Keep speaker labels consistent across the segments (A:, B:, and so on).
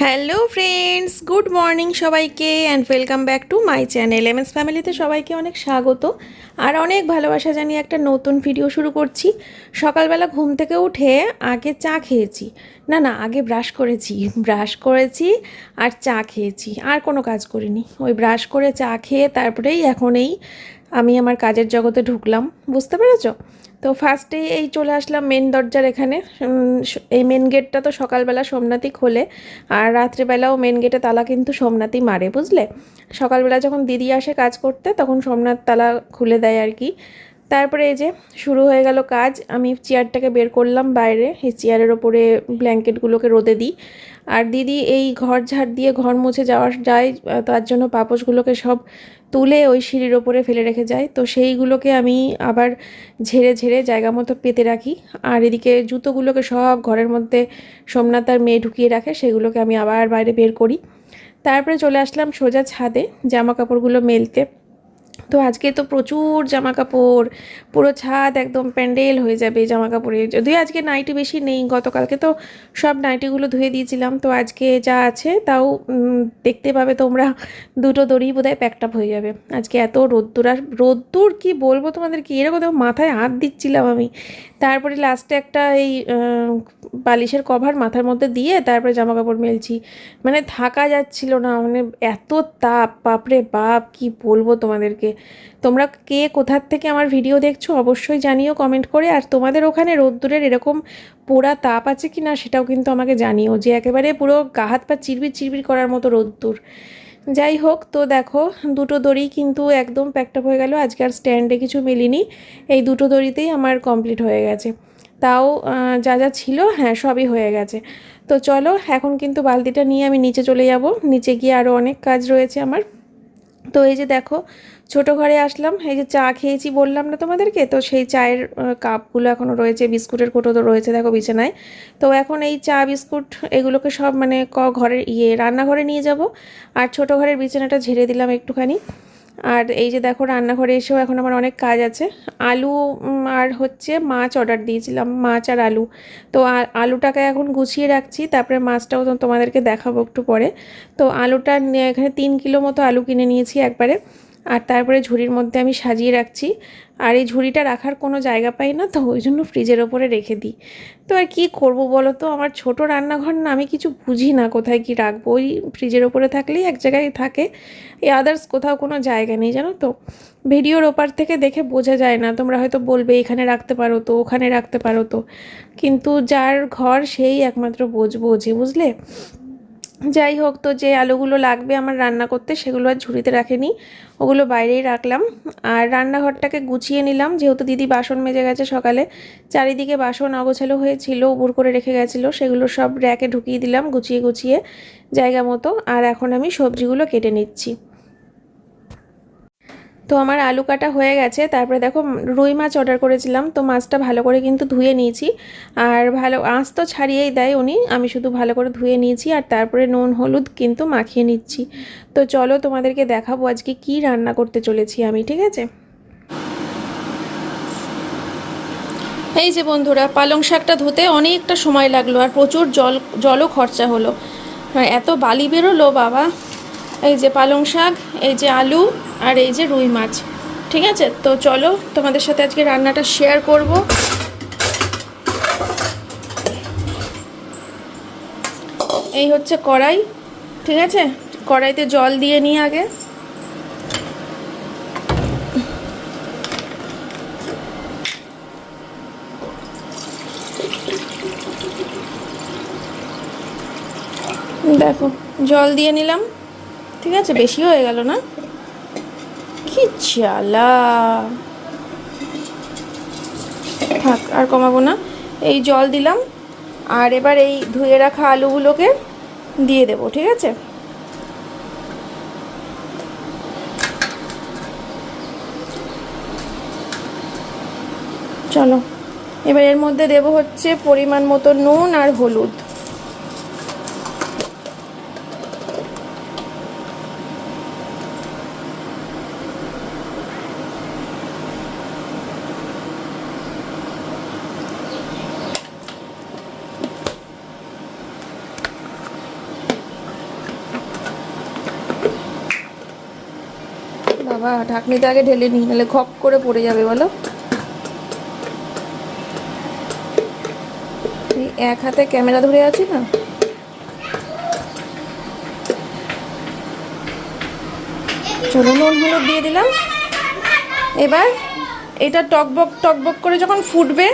A: Hello friends good morning সবাইকে and welcome back to my channel M S ফ্যামিলিতে সবাইকে অনেক স্বাগত, আর অনেক ভালোবাসা জানিয়ে একটা নতুন ভিডিও শুরু করছি। সকালবেলা ঘুম থেকে উঠে আগে চা খেয়েছি। না না, আগে ব্রাশ করেছি। ব্রাশ করেছি আর চা খেয়েছি। আর কোনো কাজ করিনি। ওই ব্রাশ করে চা খেয়ে তারপরেই এখন এই আমি আমার কাজের জগতে ঢুকলাম। বুঝতে পেরেছ? তো ফার্স্টেই এই চলে আসলাম মেন দরজার এখানে। এই মেন গেটটা তো সকালবেলা সোমনাথই খোলে আর রাত্রেবেলাও মেন গেটে তালা কিন্তু সোমনাথই মারে, বুঝলে? সকালবেলা যখন দিদি আসে কাজ করতে, তখন সোমনাথ তালা খুলে দেয় আর কি। তারপরে এই যে শুরু হয়ে গেল কাজ, আমি চেয়ারটাকে বের করলাম বাইরে, এই চেয়ারের ওপরে ব্ল্যাঙ্কেটগুলোকে রোদে দিই। আর দিদি এই ঘর ঝাড় দিয়ে ঘর মুছে যাওয়ার, যায় তার জন্য পাপোশগুলোকে সব তুলে ওই সিঁড়ির ওপরে ফেলে রেখে যায়। তো সেইগুলোকে আমি আবার ঝেড়ে ঝেড়ে জায়গা মতো পেতে রাখি। আর এদিকে জুতোগুলোকে সব ঘরের মধ্যে সোমনাথ আর মেয়ে ঢুকিয়ে রাখে, সেগুলোকে আমি আবার বাইরে বের করি। তারপরে চলে আসলাম সোজা ছাদে জামা কাপড়গুলো মেলতে। তো আজকে তো প্রচুর জামা কাপড় পুরো ছাদ একদম প্যান্ডেল হয়ে যাবে জামা কাপড়ে যদিও আজকে নাইটি বেশি নেই, গতকালকে তো সব নাইটিগুলো ধুয়ে দিয়েছিলাম, তো আজকে যা আছে তাও দেখতে পাবে তোমরা। দুটো দড়ি বোধহয় প্যাকড আপ হয়ে যাবে। আজকে এত রোদ্দুর, আর রোদ্দুর কি বলব তোমাদের কি এরকম মাথায় হাত দিচ্ছিলাম আমি। তারপরে লাস্টে একটা এই বালিশের কভার মাথার মধ্যে দিয়ে তারপরে জামা কাপড় মেলছি। মানে থাকা যাচ্ছিল না মানে এত তাপ, বাপরে বাপ, কি বলব তোমাদেরকে? তোমরা কে কোথার থেকে আমার ভিডিও দেখছ অবশ্যই জানিও কমেন্ট করে। আর তোমাদের ওখানে রোদ্দুরের এরকম পোড়া তাপ আছে কি না সেটাও কিন্তু আমাকে জানিও যে একেবারে পুরো গা হাত পা চিরবির চিরবির করার মতো রোদ্দুর। যাই হোক, তো দেখো দুটো দড়ি কিন্তু একদম প্যাকটাপ হয়ে গেল। আজকে আর স্ট্যান্ডে কিছু মিলিনি। এই দুটো দড়িতেই আমার কমপ্লিট হয়ে গেছে। তাও যা যা ছিল হ্যাঁ সবই হয়ে গেছে। তো চলো, এখন কিন্তু বালতিটা নিয়ে আমি নিচে চলে যাব। নিচে গিয়ে আরও অনেক কাজ রয়েছে আমার। তো এই যে দেখো ছোট ঘরে আসলাম, এই যে চা খেয়েছি বললাম না তোমাদেরকে? তো সেই চায়ের কাপগুলো এখনও রয়েছে, বিস্কুটের কোটো তো রয়েছে, দেখো বিছানায়। তো এখন এই চা, বিস্কুট এগুলোকে সব মানে ক ঘরের ইয়ে রান্নাঘরে নিয়ে যাব। আর ছোট ঘরের বিছানাটা ঝেড়ে দিলাম একটুখানি। আর এই যে দেখো রান্নাঘরে এসেও এখন আমার অনেক কাজ আছে। আলু আর হচ্ছে মাছ অর্ডার দিয়েছিলাম, মাছ আর আলু। তো আলুটাকে এখন গুছিয়ে রাখছি, তারপরে মাছটাও তোমাদেরকে দেখাবো একটু পরে। তো আলুটা এখানে তিন কিলো মতো আলু কিনে নিয়েছি একবারে। আর তারপরে ঝুড়ির মধ্যে আমি সাজিয়ে রাখছি। আর এই ঝুড়িটা রাখার কোনো জায়গা পাই না, তো ওই জন্য ফ্রিজের ওপরে রেখে দিই। তো আর কী করব বলো তো? আমার ছোট রান্নাঘর না, আমি কিছু বুঝি না কোথায় কি রাখব। ওই ফ্রিজের ওপরে থাকলেই এক জায়গায় থাকে। এই আদার্স কোথাও কোনো জায়গা নেই, জানো তো? ভিডিওর ওপার থেকে দেখে বোঝা যায় না, তোমরা হয়তো বলবে এখানে রাখতে পারো তো, ওখানে রাখতে পারো তো। কিন্তু যার ঘর সেই একমাত্র বোঝ বোঝে বুঝলে? যাই হোক, তো যে আলুগুলো লাগবে আমার রান্না করতে সেগুলো আর ঝুড়িতে রাখেনি, ওগুলো বাইরেই রাখলাম। আর রান্নাঘরটাকে গুছিয়ে নিলাম, যেহেতু দিদি বাসন মেজে গেছে সকালে, চারিদিকে বাসন অগোছালো হয়েছিল, উবুর করে রেখে গেছিল, সেগুলো সব র্যাকে ঢুকিয়ে দিলাম গুছিয়ে গুছিয়ে জায়গা মতো। আর এখন আমি সবজিগুলো কেটে নিচ্ছি। তো আমার আলু কাটা হয়ে গেছে। তারপরে দেখো রুই মাছ অর্ডার করেছিলাম তো মাছটা ভালো করে কিন্তু ধুয়ে নিয়েছি। আর ভালো আঁচ তো ছাড়িয়েই দেয় উনি আমি শুধু ভালো করে ধুয়ে নিয়েছি আর তারপরে নুন হলুদ কিন্তু মাখিয়ে নিচ্ছি। তো চলো তোমাদেরকে দেখাবো আজকে কি রান্না করতে চলেছি আমি ঠিক আছে? এই যে বন্ধুরা পালং শাকটা ধুতে অনেকটা সময় লাগল আর প্রচুর জল জলও খরচা হলো। হ্যাঁ, এত বালি বেরোলো বাবা। এই যে পালং শাক, এই যে আলু আর এই যে রুই মাছ। ঠিক আছে? তো চলো, তোমাদের সাথে আজকে রান্নাটা শেয়ার করব। এই হচ্ছে কড়াই। ঠিক আছে? কড়াইতে জল দিয়ে নিই আগে। দেখো, জল দিয়ে নিলাম। ঠিক আছে, বেশি হয়ে গেল না? কি জ্বালা। থাক, আর কমাবো না। এই জল দিলাম, আর এবার এই ধুয়ে রাখা আলুগুলোকে দিয়ে দেবো, ঠিক আছে? চলো, এবার এর মধ্যে দেবো হচ্ছে পরিমাণ মতো নুন আর হলুদ বাবা ঢাকনিতে আগে ঢেলে নিই, নাহলে খপ করে পড়ে যাবে, বলো। এক হাতে ক্যামেরা ধরে আছি না? চলো, নুন, হলুদ দিয়ে দিলাম। এবার এটা টকবক টকবক করে যখন ফুটবে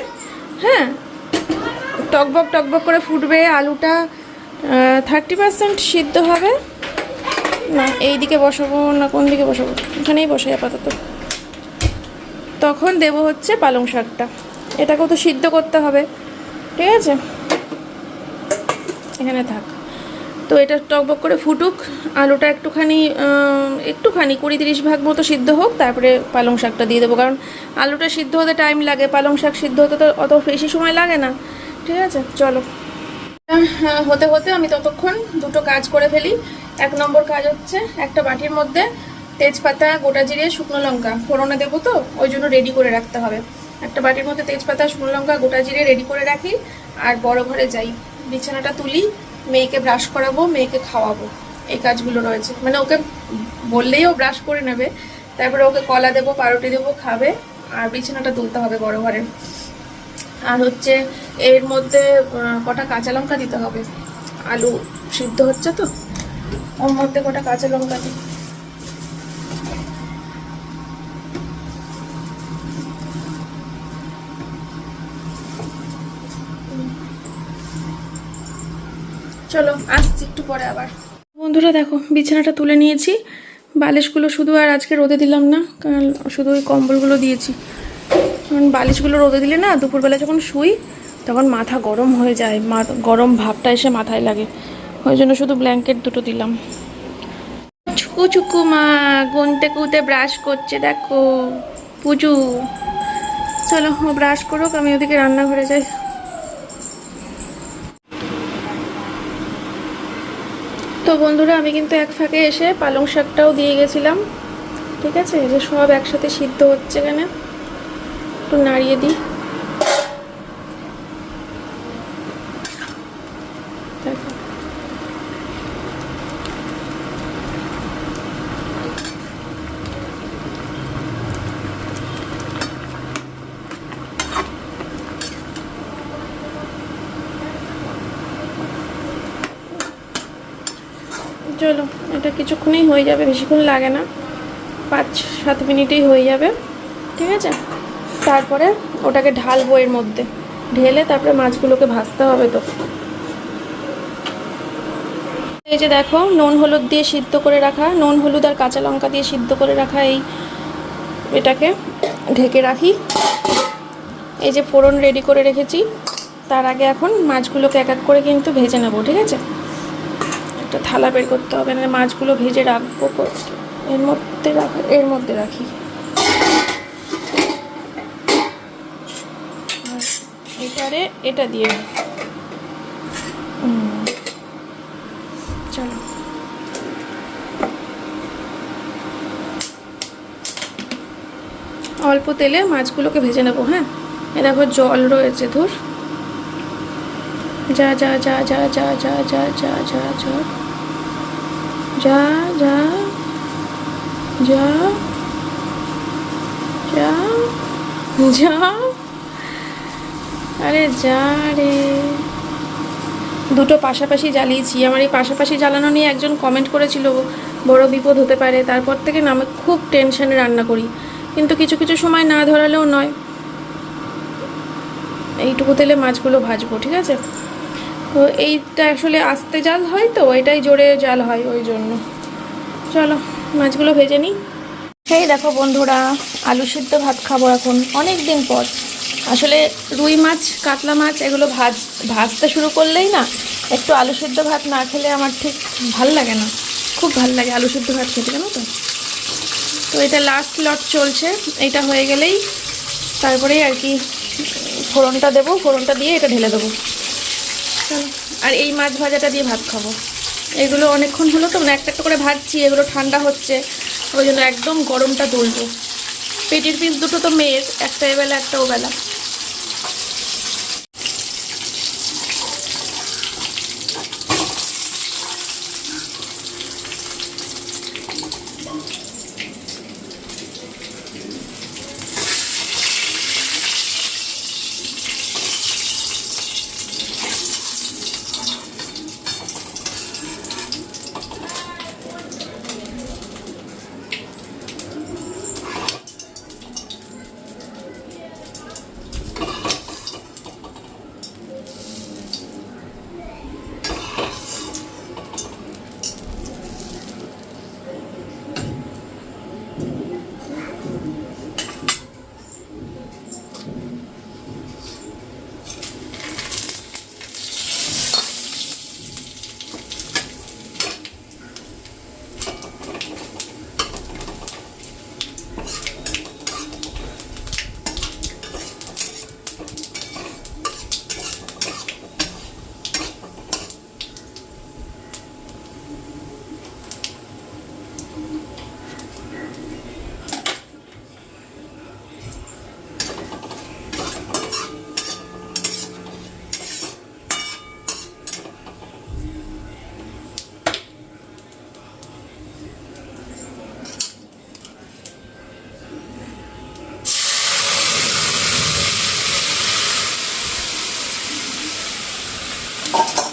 A: হ্যাঁ টকবক টকবক করে ফুটবে, আলুটা থার্টি পার্সেন্ট সিদ্ধ হবে। না। এই দিকে বসাবো না, কোন দিকে বসাবো? এখানেই বসাই আপাতত। তখন দেব হচ্ছে পালং শাকটা। এটাকেও তো সিদ্ধ করতে হবে, ঠিক আছে? এখানে থাক। তো এটা টকবক করে ফুটুক, আলুটা একটুখানি একটুখানি কুড়ি তিরিশ ভাগ মতো সিদ্ধ হোক, তারপরে পালং শাকটা দিয়ে দেবো। কারণ আলুটা সিদ্ধ হতে টাইম লাগে, পালং শাক সিদ্ধ হতে তো অত বেশি সময় লাগে না, ঠিক আছে? চলো। হতে হতে আমি ততক্ষণ দুটো কাজ করে ফেলি। এক নম্বর কাজ হচ্ছে একটা বাটির মধ্যে তেজপাতা, গোটা জিরে, শুকনো লঙ্কা ফোড়নে দেবো তো, ওই জন্য রেডি করে রাখতে হবে। একটা বাটির মধ্যে তেজপাতা, শুকনো লঙ্কা, গোটা জিরে রেডি করে রাখি, আর বড় ঘরে যাই। বিছানাটা তুলি, মেয়েকে ব্রাশ করাবো, মেয়েকে খাওয়াবো। এই কাজগুলো রয়েছে। মানে ওকে বললেই ও ব্রাশ করে নেবে। তারপরে ওকে কলা দেবো, পাউরুটি দেবো, খাবে, আর বিছানাটা তুলতে হবে বড় ঘরে। আর হচ্ছে এর মধ্যে কটা কাঁচা লঙ্কা দিতে হবে। আলু সিদ্ধ হচ্ছে তো? ওর মধ্যে কটা কাঁচা লঙ্কা দিই। চলো, আসছি একটু পরে আবার। বন্ধুরা দেখো, বিছানাটা তুলে নিয়েছি। বালিশগুলো শুধু আর আজকে রোদে দিলাম না, কারণ শুধু ওই কম্বলগুলো দিয়েছি। কারণ বালিশগুলো রোদে দিলে না, দুপুরবেলা যখন শুই, তখন মাথা গরম হয়ে যায় গরম ভাবটা এসে মাথায় লাগে। ওই জন্য শুধু ব্ল্যাঙ্কেট দুটো দিলাম। ছুকু ছুকু মা গুনতে কুতে ব্রাশ করছে, দেখো। পুজু, চলো ব্রাশ করুক, আমি ওদিকে রান্নাঘরে যাই। তো বন্ধুরা, আমি কিন্তু এক ফাঁকে এসে পালং শাকটাও দিয়ে গেছিলাম, ঠিক আছে? যে সব একসাথে সিদ্ধ হচ্ছে এখানে। একটু নাড়িয়ে দিই দেখো। চলো এটা কিছুক্ষণেই হয়ে যাবে, বেশিক্ষণ লাগে না। পাঁচ, সাত মিনিটেই হয়ে যাবে, ঠিক আছে? তারপরে ওটাকে ঢালবো এর মধ্যে। ঢেলে তারপরে মাছগুলোকে ভাজতে হবে তো। এই যে দেখো, নুন হলুদ দিয়ে সিদ্ধ করে রাখা, নুন, হলুদ আর কাঁচা লঙ্কা দিয়ে সিদ্ধ করে রাখা এই এটাকে ঢেকে রাখি। এই যে ফোড়ন রেডি করে রেখেছি, তার আগে এখন মাছগুলোকে এক এক করে কিন্তু ভেজে নেব, ঠিক আছে? একটা থালা বের করতে হবে না মাছগুলো ভেজে রাখব এর মধ্যে রাখ এর মধ্যে রাখি এবারে এটা দিয়ে। চলো অল্প তেলে মাছগুলোকে ভেজে নেব হ্যাঁ এ দেখো জল রয়েছে ধুর যা যা যা যা যা যা যা যা যা যা যা যা যা যা যা, আরে যা রে। দুটো পাশাপাশি জ্বালিয়েছি। আমার এই পাশাপাশি জ্বালানো নিয়ে একজন কমেন্ট করেছিল, বড় বিপদ হতে পারে, তারপর থেকে না আমি খুব টেনশনে রান্না করি। কিন্তু কিছু কিছু সময় না ধরালেও নয়। এইটুকু তেলে মাছগুলো ভাজবো, ঠিক আছে? তো এইটা আসলে আস্তে জাল হয় তো, এটাই জোরে জাল হয় ওই জন্য। চলো, মাছগুলো ভেজে নিই। সেই দেখো বন্ধুরা, আলু সিদ্ধ ভাত খাব এখন অনেক দিন পর। আসলে রুই মাছ, কাতলা মাছ, এগুলো ভাজ, ভাজতে শুরু করলেই না, একটু আলু সিদ্ধ ভাত না খেলে আমার ঠিক ভালো লাগে না। খুব ভালো লাগে আলু সিদ্ধ ভাত খেতে, জানো তো? তো এটা লাস্ট লট চলছে, এটা হয়ে গেলেই তারপরেই আর কি, ফোড়নটা দেবো, ফোড়নটা দিয়ে এটা ঢেলে দেবো। চলো, আর এই মাছ ভাজাটা দিয়ে ভাত খাব। এগুলো অনেকক্ষণ হলো তো মানে একটা একটা করে ভাজছি, এগুলো ঠান্ডা হচ্ছে, ওই জন্য একদম গরমটা তুলবো পেটের পিস দুটো তো মেয়ের, একটা এবেলা, একটা ওবেলা। Thank you.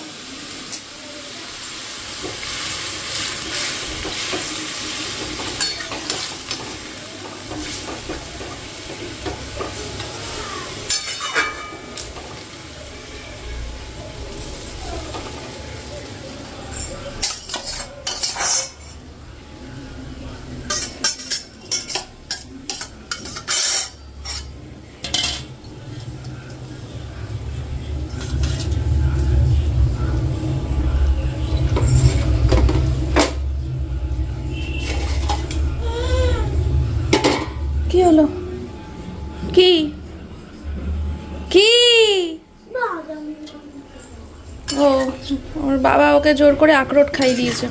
A: ওকে জোর করে আখরোট খাই দিয়েছে।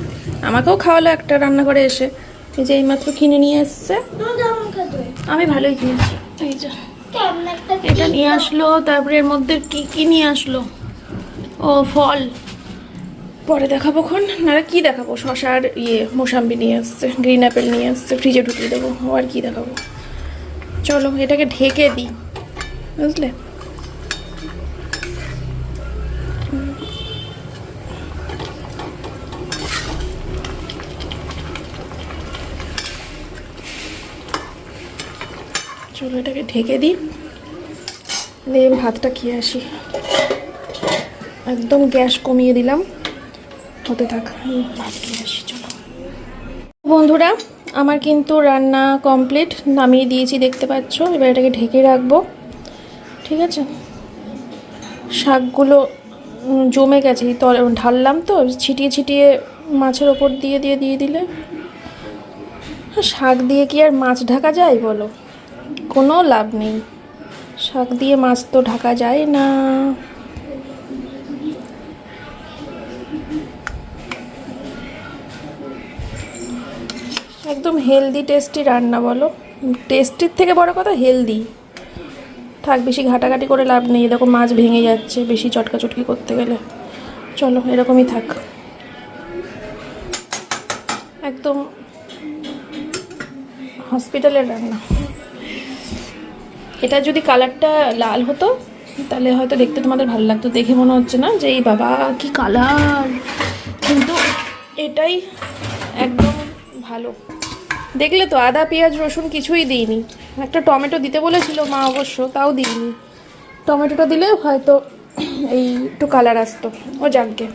A: আমাকেও খাওয়ালো একটা রান্নাঘরে এসে। এই যে এইমাত্র কিনে নিয়ে এসছে। আমি ভালোই
B: কিনেছি।
A: এটা নিয়ে আসলো, তারপরে এর মধ্যে কি কি নিয়ে আসলো? ও, ফল। পরে দেখাবো খন না কি দেখাবো? শশার ইয়ে মোসাম্বি নিয়ে আসছে গ্রিন অ্যাপেল নিয়ে আসছে ফ্রিজে ঢুকিয়ে দেবো। আর কি দেখাবো? চলো, এটাকে ঢেকে দিই। বুঝলে? চলো এটাকে ঢেকে দিই। দিয়ে ভাতটা খেয়ে আসি। একদম গ্যাস কমিয়ে দিলাম। হতে থাক ভাত খেয়ে আসি, চলো। বন্ধুরা, আমার কিন্তু রান্না কমপ্লিট নামিয়ে দিয়েছি, দেখতে পাচ্ছ। এবার এটাকে ঢেকে রাখব। ঠিক আছে? শাকগুলো জমে গেছে। ঢাললাম তো, ছিটিয়ে ছিটিয়ে মাছের ওপর দিয়ে দিয়ে দিয়ে দিলে। শাক দিয়ে কি আর মাছ ঢাকা যায়, বলো? কোনো লাভ নেই। শাক দিয়ে মাছ তো ঢাকা যায় না। একদম হেলদি টেস্টি রান্না বলো। টেস্টির থেকে বড় কথা হেলদি থাক, বেশি ঘাটাঘাটি করে লাভ নেই। এরকম মাছ ভেঙে যাচ্ছে বেশি চটকা চটকি করতে গেলে। চলো, এরকমই থাক। একদম হসপিটালের রান্না। এটা যদি কালারটা লাল হতো, তাহলে হয়তো দেখতে তোমাদের ভালো লাগতো। দেখে মনে হচ্ছে না যে, এই বাবা, কি কালার। কিন্তু এটাই একদম ভালো। দেখলে তো আদা, পেঁয়াজ, রসুন কিছুই দিইনি। একটা টমেটো দিতে বলেছিল মা অবশ্য, তাও দিইনি। টমেটোটা দিলে হয়তো এই একটু কালার আসতো। ও যাকগে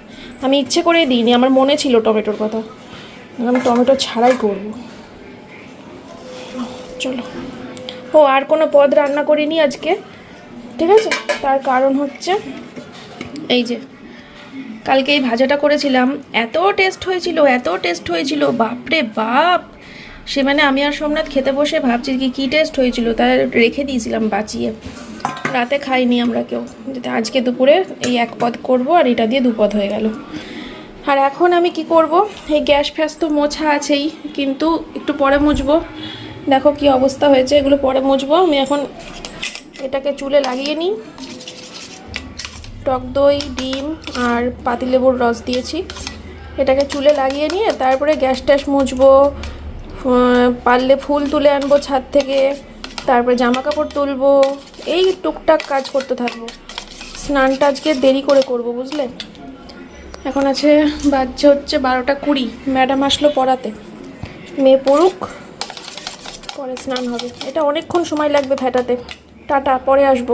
A: আমি ইচ্ছে করে দিইনি, আমার মনে ছিল টমেটোর কথা। আমি টমেটো ছাড়াই করব। চলো। ও, আর কোনো পদ রান্না করিনি আজকে, ঠিক আছে? তার কারণ হচ্ছে, এই যে, কালকে এই ভাজাটা করেছিলাম, এত টেস্ট হয়েছিল, এত টেস্ট হয়েছিল, বাপরে বাপ! সে মানে আমি আর সোমনাথ খেতে বসে ভাবছি কি কী টেস্ট হয়েছিল তা রেখে দিয়েছিলাম বাঁচিয়ে। রাতে খাইনি আমরা কেউ। যাতে আজকে দুপুরে এই এক পদ করব আর এটা দিয়ে দুপদ হয়ে গেল। আর এখন আমি কি করব? এই গ্যাস ফ্যাস তো মোছা আছেই, কিন্তু একটু পরে মুছবো। দেখো কি অবস্থা হয়েছে, এগুলো পরে মুছবো। আমি এখন এটাকে চুলে লাগিয়ে নিই। টক দই, ডিম আর পাতিলেবুর রস দিয়েছি। এটাকে চুলে লাগিয়ে নিয়ে তারপরে গ্যাস ট্যাস মুছবো। পারলে ফুল তুলে আনব ছাদ থেকে। তারপরে জামা কাপড় তুলবো। এই টুকটাক কাজ করতে থাকব। স্নানটা আজকে দেরি করে করব, বুঝলে? এখন আছে বাজছে হচ্ছে বারোটা কুড়ি। ম্যাডাম আসলো পড়াতে। মেয়ে পড়ুক। পরে স্নান হবে। এটা অনেকক্ষণ সময় লাগবে ফেটাতে টাটা, পরে আসব।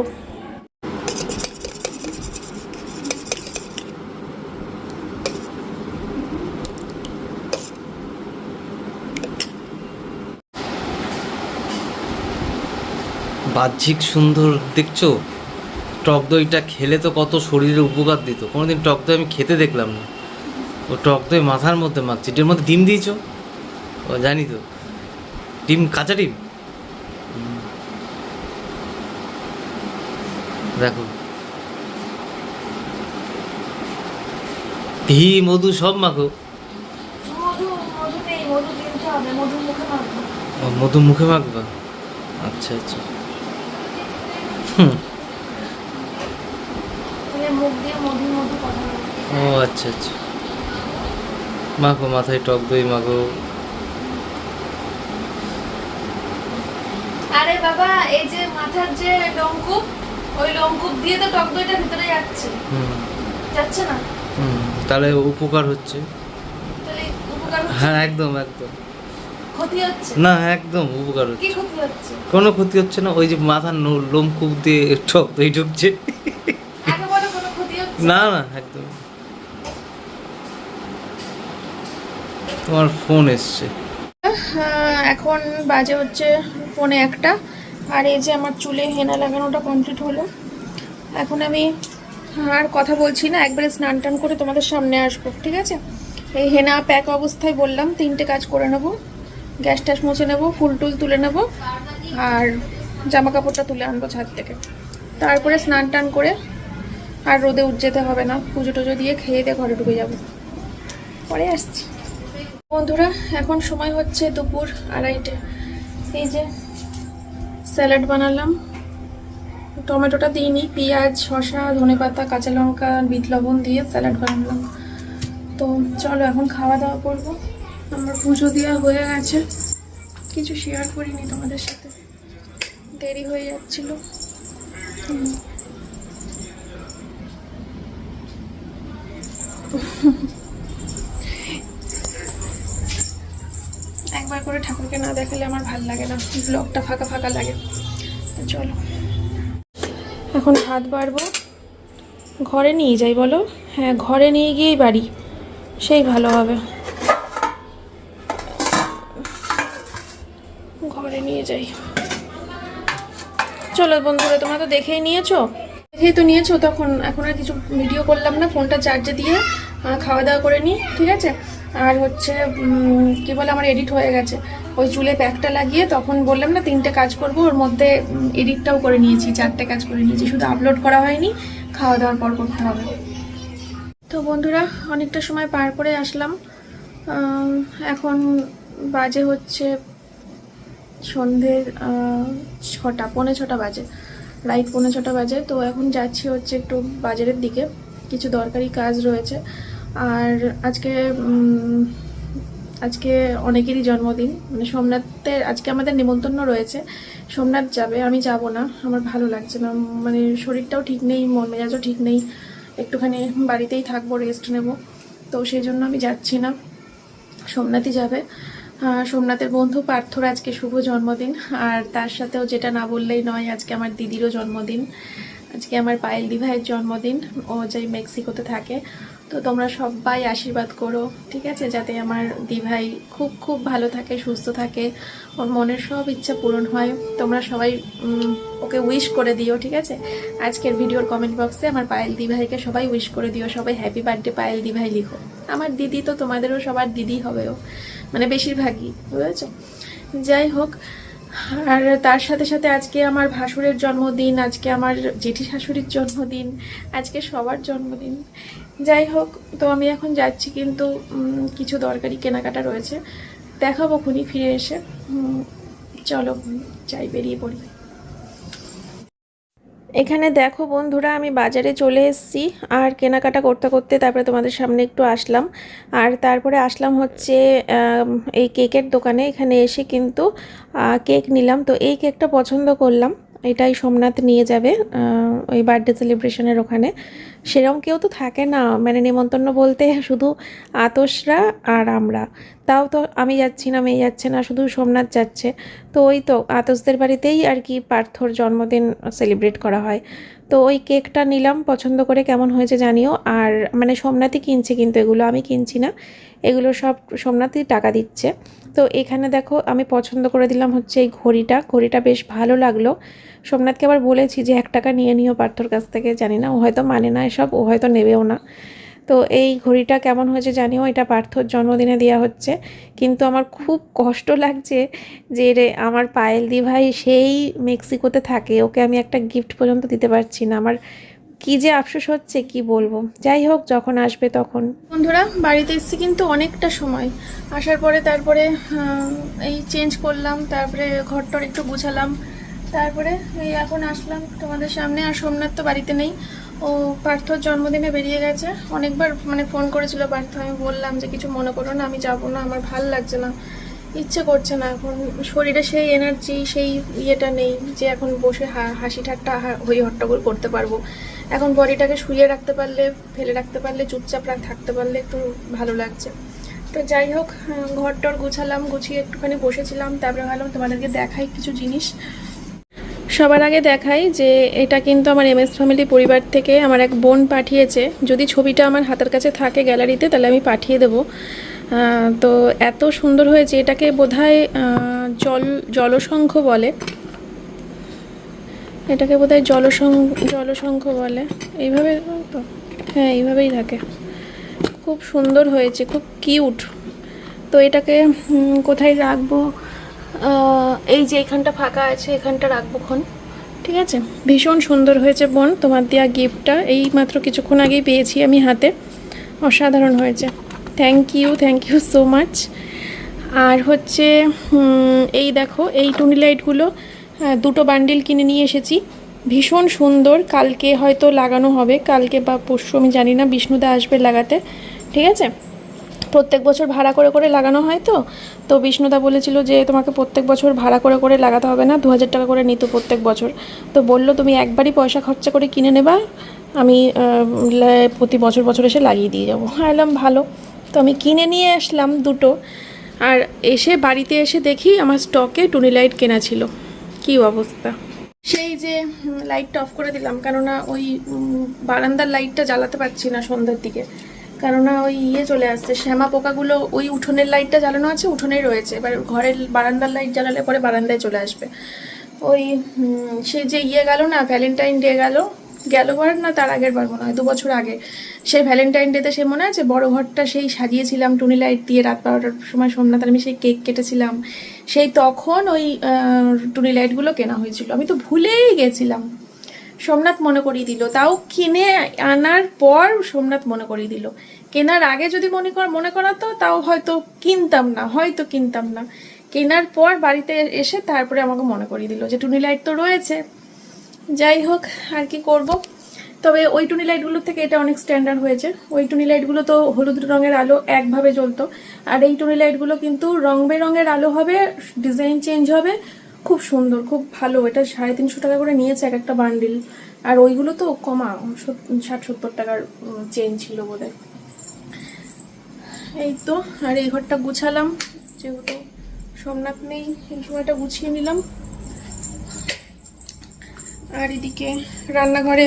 C: বাহ্যিক সুন্দর, দেখছ? টক দইটা খেলে তো কত শরীরে উপকার দিত। কোনোদিন টক দই আমি খেতে দেখলাম না। ও টক দই মাথার মধ্যে মাখছে। এটার মধ্যে ডিম দিয়েছ? ও জানি তো। ডিম কাঁচা ডিম। দেখো। ঘি মধু সব মাখো।
A: মধু মুখে মাখবো।
C: আচ্ছা আচ্ছা। ও আচ্ছা আচ্ছা। মাখো মাথায় টক দই মাখো।
A: আরে বাবা এই যে মাথার যে লঙ্কুপ ওই লঙ্কুপ দিয়ে তো টক দইটা ভিতরে যাচ্ছে।
C: হুম।
A: যাচ্ছে না?
C: তাহলে উপকার হচ্ছে।
A: তাহলে উপকার হচ্ছে?
C: হ্যাঁ একদম একদম।
A: ক্ষতি হচ্ছে?
C: না একদম উপকার হচ্ছে।
A: কি ক্ষতি হচ্ছে?
C: কোনো ক্ষতি হচ্ছে না ওই যে মাথার নো- লোম কূপ দিয়ে টক দই ঢুকছে।
A: একেবারে কোনো ক্ষতি হচ্ছে?
C: না না একদম। তোমার ফোন এসছে।
A: এখন বাজে হচ্ছে পৌনে একটা। আর এই যে আমার চুলে হেনা লাগানোটা কমপ্লিট হলো। এখন আমি আর কথা বলছি না, একবারে স্নান টান করে তোমাদের সামনে আসব, ঠিক আছে? এই হেনা প্যাক অবস্থায় বললাম, তিনটে কাজ করে নেব। গ্যাস ট্যাস মুছে নেব, ফুল টুল তুলে নেব, আর জামা কাপড়টা তুলে আনব ছাদ থেকে। তারপরে স্নান টান করে আর রোদে উঠ যেতে হবে না, পুজো টুজো দিয়ে খেয়ে দিয়ে ঘরে ঢুকে যাব। পরে আসছি। বন্ধুরা, এখন সময় হচ্ছে দুপুর আড়াইটে। এই যে স্যালাড বানালাম। টমেটোটা দিইনি, পেঁয়াজ, শসা, ধনেপাতা, কাঁচা লঙ্কা, বিট লবণ দিয়ে স্যালাড বানালাম। তো চলো, এখন খাওয়া দাওয়া করব। আমার পুজো দেওয়া হয়ে গেছে। কিছু শেয়ার করিনি তোমাদের সাথে। দেরি হয়ে যাচ্ছিল। হুম। একবার করে ঠাকুরকে না দেখালে আমার ভালো লাগে না। ব্লগটা ফাঁকা ফাঁকা লাগে। চলো। এখন হাত বাড়বো। ঘরে নিয়ে যাই বলো? হ্যাঁ ঘরে নিয়ে গিয়েই বাড়ি। সেই ভালো হবে। ঘরে নিয়ে যাই। চলো বন্ধুরা, তোমরা তো দেখেই নিয়েছো? দেখেই তো নিয়েছো, তখন এখন আর কিছু ভিডিও করলাম না ফোনটা চার্জে দিয়ে খাওয়া দাওয়া করে নিই, ঠিক আছে? আর হচ্ছে কি বলে আমার এডিট হয়ে গেছে। ওই চুলে প্যাকটা লাগিয়ে তখন বললাম, না, তিনটে কাজ করব। ওর মধ্যে এডিটটাও করে নিয়েছি, চারটে কাজ করে নিয়েছি। শুধু আপলোড করা হয়নি, খাওয়া দাওয়ার পর করতে হবে। তো বন্ধুরা, অনেকটা সময় পার করে আসলাম। এখন বাজে হচ্ছে সন্ধে ছটা, পৌনে ছটা বাজে। রাইট পৌনে ছটা বাজে। তো এখন যাচ্ছি হচ্ছে একটু বাজারের দিকে। কিছু দরকারি কাজ রয়েছে। আর আজকে আজকে অনেকেরই জন্মদিন। মানে সোমনাথের, আজকে আমাদের নিমন্ত্রণ রয়েছে। সোমনাথ যাবে, আমি যাব না। আমার ভালো লাগছে না। মানে শরীরটাও ঠিক নেই, মন মেজাজও ঠিক নেই। একটুখানি বাড়িতেই থাকব রেস্ট নেব। তো সেই জন্য আমি যাচ্ছি না। সোমনাথই যাবে। সোমনাথের বন্ধু পার্থর আজকে শুভ জন্মদিন। আর তার সাথেও যেটা না বললেই নয়, আজকে আমার দিদিরও জন্মদিন। আজকে আমার পায়েল দিভাইয়ের জন্মদিন। ও যে মেক্সিকোতে থাকে। তো তোমরা সবাই আশীর্বাদ করো, ঠিক আছে? যাতে আমার দিভাই খুব খুব ভালো থাকে, সুস্থ থাকে, ওর মনের সব ইচ্ছা পূরণ হয়। তোমরা সবাই ওকে উইশ করে দিও, ঠিক আছে? আজকের ভিডিওর কমেন্ট বক্সে আমার পায়েল দিভাইকে সবাই উইশ করে দিও। সবাই হ্যাপি বার্থডে পায়েল দিভাই লিখো। আমার দিদি তো তোমাদেরও সবার দিদি হবেও মানে বেশিরভাগই, বুঝেছ? যাই হোক আর তার সাথে সাথে আজকে আমার ভাসুরের জন্মদিন, আজকে আমার জেঠি শাশুড়ির জন্মদিন, আজকে সবার জন্মদিন। যাই হোক, তো আমি এখন যাচ্ছি কিন্তু কিছু দরকারি কেনাকাটা রয়েছে। দেখাবো খুনি ফিরে এসে। চলো যাই, বেরিয়ে পড়ি। এখানে দেখো বন্ধুরা, আমি বাজারে চলে এসেছি। আর কেনাকাটা করতে করতে তারপরে তোমাদের সামনে একটু আসলাম। আর তারপরে আসলাম হচ্ছে এই কেকের দোকানে। এখানে এসে কিন্তু কেক নিলাম। তো এই কেকটা পছন্দ করলাম। এটাই সোমনাথ নিয়ে যাবে ওই বার্থডে সেলিব্রেশনের ওখানে। সেরকম কেউ তো থাকে না মানে নেমন্তন্ন বলতে শুধু আতসরা আর আমরা। তাও তো আমি যাচ্ছি না, মেয়ে যাচ্ছে না, শুধু সোমনাথ যাচ্ছে। তো ওই তো, আতসদের বাড়িতেই আর কি পার্থর জন্মদিন সেলিব্রেট করা হয়। তো ওই কেকটা নিলাম, পছন্দ করে কেমন হয়েছে জানিও। আর মানে সোমনাথই কিনছে কিন্তু এগুলো, আমি কিনছি না। এগুলো সব সোমনাথই টাকা দিচ্ছে। তো এখানে দেখো, আমি পছন্দ করে দিলাম হচ্ছে এই ঘড়িটা। ঘড়িটা বেশ ভালো লাগল। সোমনাথকে আবার বলেছি যে, এক টাকা নিয়ে নিও পার্থর কাছ থেকে। জানি না, ও হয়তো মানে না এসব, ও হয়তো নেবেও না। তো এই ঘড়িটা কেমন হয়েছে জানিও, এটা পার্থর জন্মদিনে দেওয়া হচ্ছে। কিন্তু আমার খুব কষ্ট লাগছে যে রে, আমার পায়েল দি ভাই সেই মেক্সিকোতে থাকে, ওকে আমি একটা গিফট পর্যন্ত দিতে পারছি না। আমার কি যে আফসোস হচ্ছে, কি বলব? যাই হোক, যখন আসবে তখন। বন্ধুরা, বাড়িতে এসেছি কিন্তু অনেকটা সময়। আসার পরে তারপরে এই চেঞ্জ করলাম, তারপরে ঘরটর একটু গুছালাম। তারপরে এই এখন আসলাম তোমাদের সামনে, আর সোমনাথ তো বাড়িতে নেই। ও পার্থর জন্মদিনে বেরিয়ে গেছে। অনেকবার মানে ফোন করেছিল, পার্থ, আমি বললাম যে কিছু মনে করো না, আমি যাব না, আমার ভালো লাগছে না, ইচ্ছে করছে না, এখন শরীরে সেই এনার্জি সেই ইয়েটা নেই যে এখন বসে হাসি ঠাট্টা হই হট্টগোল করতে পারব। এখন বডিটাকে শুয়ে রাখতে পারলে, ফেলে রাখতে পারলে, চুপচাপ থাকতে পারলে একটু ভালো লাগছে। তো যাই হোক ঘর টর গুছালাম, গুছিয়ে একটুখানি বসেছিলাম, তারপরে ভাবলাম তোমাদেরকে দেখাই কিছু জিনিস। সবার আগে দেখাই যে এটা কিন্তু আমার এমএস ফ্যামিলি পরিবার থেকে আমার এক বোন পাঠিয়েছে। যদি ছবিটা আমার হাতের কাছে থাকে গ্যালারিতে তাহলে আমি পাঠিয়ে দেবো। তো এত সুন্দর হয়েছে, এটাকে বোধহয় জল জলশঙ্খ বলে। এটাকে বোধহয় জলসং জলশঙ্খ বলে। এইভাবে তো হ্যাঁ এইভাবেই থাকে। খুব সুন্দর হয়েছে, খুব কিউট তো এটাকে কোথায় রাখব? এই যে এখানটা ফাঁকা আছে, এখানটা রাখব খন ঠিক আছে? ভীষণ সুন্দর হয়েছে বোন, তোমার দেওয়া গিফটটা। এই মাত্র কিছুক্ষণ আগেই পেয়েছি আমি হাতে। অসাধারণ হয়েছে। Thank you thank you so much আর হচ্ছে এই দেখো, এই টুনি লাইটগুলো দুটো বান্ডিল কিনে নিয়ে এসেছি। ভীষণ সুন্দর। কালকে হয়তো লাগানো হবে। কালকে বা পরশু, আমি জানি না, বিষ্ণুদা আসবে লাগাতে। ঠিক আছে? প্রত্যেক বছর ভাড়া করে করে লাগানো হয় তো? তো বিষ্ণুদা বলেছিল যে তোমাকে প্রত্যেক বছর ভাড়া করে করে লাগাতে হবে না দু হাজার টাকা করে নিত প্রত্যেক বছর। তো বলল, তুমি একবারই পয়সা খরচা করে কিনে নেবা, আমি প্রতি বছর বছর এসে লাগিয়ে দিয়ে যাব। হ্যাঁ এলাম ভালো। তো আমি কিনে নিয়ে আসলাম দুটো। আর এসে বাড়িতে এসে দেখি আমার স্টকে টুনি লাইট কেনা ছিল। কী অবস্থা? সেই যে লাইটটা অফ করে দিলাম, কেননা ওই বারান্দার লাইটটা জ্বালাতে পারছি না সন্ধ্যার দিকে। কেননা ওই ইয়ে চলে আসছে, শ্যামা পোকাগুলো ওই উঠোনের লাইটটা জ্বালানো আছে, উঠোনেই রয়েছে। এবার ঘরের বারান্দার লাইট জ্বালালে পরে বারান্দায় চলে আসবে। ওই সে যে ইয়ে গেল না ভ্যালেন্টাইন ডে গেল গেল বার না তার আগের বার মনে হয়, দু বছর আগে। সেই ভ্যালেন্টাইন ডেতে সে মনে আছে, বড় ঘরটা সেই সাজিয়েছিলাম, টুনি লাইট দিয়ে রাত বারোটার সময় সোমনাথ আমি সেই কেক কেটেছিলাম। সেই তখন ওই টুনি লাইটগুলো কেনা হয়েছিল। আমি তো ভুলেই গেছিলাম। সোমনাথ মনে করিয়ে দিল। তাও কিনে আনার পর সোমনাথ মনে করিয়ে দিল। কেনার আগে যদি মনে কর, মনে করাতো, তাও হয়তো কিনতাম না, হয়তো কিনতাম না। কেনার পর বাড়িতে এসে তারপরে আমাকে মনে করিয়ে দিল যে, টুনি লাইট তো রয়েছে। যাই হোক, আর কি করব? তবে ওই টুনি লাইটগুলোর থেকে এটা অনেক স্ট্যান্ডার্ড হয়েছে। ওই টুনি লাইটগুলো তো হলুদ রঙের আলো একভাবে জ্বলতো। আর এই টুনি লাইটগুলো কিন্তু রং বেরঙের আলো হবে ডিজাইন চেঞ্জ হবে খুব সুন্দর, খুব ভালো। এটা সাড়ে তিনশো টাকা করে নিয়েছে এক একটা বান্ডিল আর ওইগুলো তো কমা ষাট, সত্তর টাকার চেন ছিল বোধহয় এই তো, আর এই ঘরটা গুছালাম। যেহেতু সোমনাথ নেই, এই সময়টা গুছিয়ে নিলাম। আর এদিকে রান্নাঘরে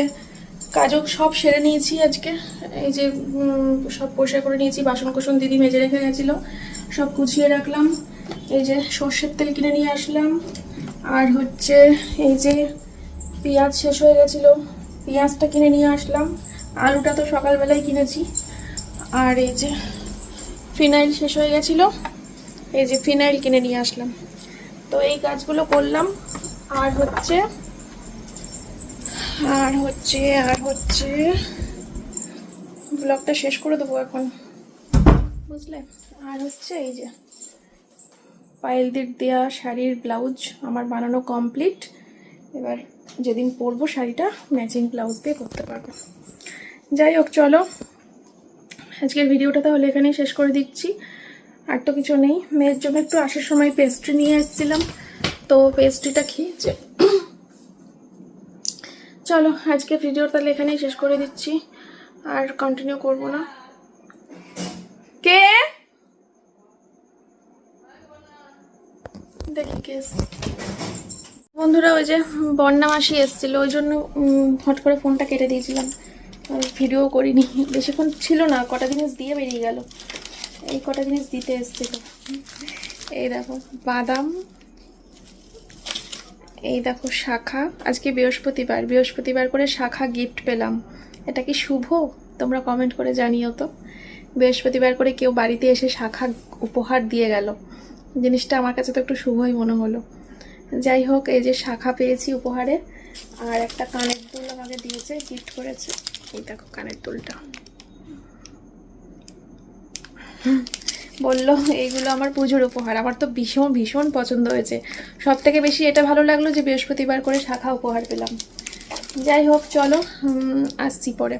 A: কাজও সব সেরে নিয়েছি আজকে। এই যে সব পরিষ্কার করে নিয়েছি বাসন কোসন দিদি মেজে রেখে গেছিল। সব গুছিয়ে রাখলাম। এই যে সর্ষের তেল কিনে নিয়ে আসলাম। আর হচ্ছে এই যে পেঁয়াজ শেষ হয়ে গেছিল, পেঁয়াজটা কিনে নিয়ে আসলাম। আলুটা তো সকালবেলায় কিনেছি। আর এই যে ফিনাইল শেষ হয়ে গেছিল, এই যে ফিনাইল কিনে নিয়ে আসলাম। তো এই কাজগুলো করলাম। আর হচ্ছে আর হচ্ছে আর হচ্ছে, ব্লগটা শেষ করে দেবো এখন। বুঝলে? আর হচ্ছে এই যে পায়েলদের দেয়া শাড়ির ব্লাউজ আমার বানানো কমপ্লিট। এবার যেদিন পরবো শাড়িটা ম্যাচিং ব্লাউজ দিয়ে করতে পারব। যাই হোক, চলো। আজকের ভিডিওটা তাহলে এখানেই শেষ করে দিচ্ছি। আর তো কিছু নেই। মেয়ের জন্য একটু আসার সময় পেস্ট্রি নিয়ে এসেছিলাম। তো পেস্ট্রিটা খেয়েছে চলো আজকে ভিডিও তাহলে এখানেই শেষ করে দিচ্ছি। আর কন্টিনিউ করব না। কে? বন্ধুরা, ওই যে বন্যা মাসি এসেছিল, ওই জন্য হট করে ফোনটা কেটে দিয়েছিলাম। ভিডিও করিনি। বেশিক্ষণ ছিল না, কটা জিনিস দিয়ে বেরিয়ে গেল। এই কটা জিনিস দিতে এসেছিল। এই দেখো, বাদাম, এই দেখো শাখা। আজকে বৃহস্পতিবার বৃহস্পতিবার করে শাখা গিফট পেলাম। এটা কি শুভ? তোমরা কমেন্ট করে জানিও তো। বৃহস্পতিবার করে কেউ বাড়িতে এসে শাখা উপহার দিয়ে গেল। জিনিসটা আমার কাছে তো একটু শুভই মনে হলো। যাই হোক, এই যে শাখা পেয়েছি উপহারে, আর একটা কানের দুল আমাকে দিয়েছে গিফট করেছে। এই দেখো কানের দুলটা। বলল, এইগুলো আমার পুজোর উপহার। আমার তো ভীষণ ভীষণ পছন্দ হয়েছে। সব থেকে বেশি এটা ভালো লাগল যে বৃহস্পতিবার করে শাখা উপহার পেলাম। যাই হোক, চলো আসছি পরে।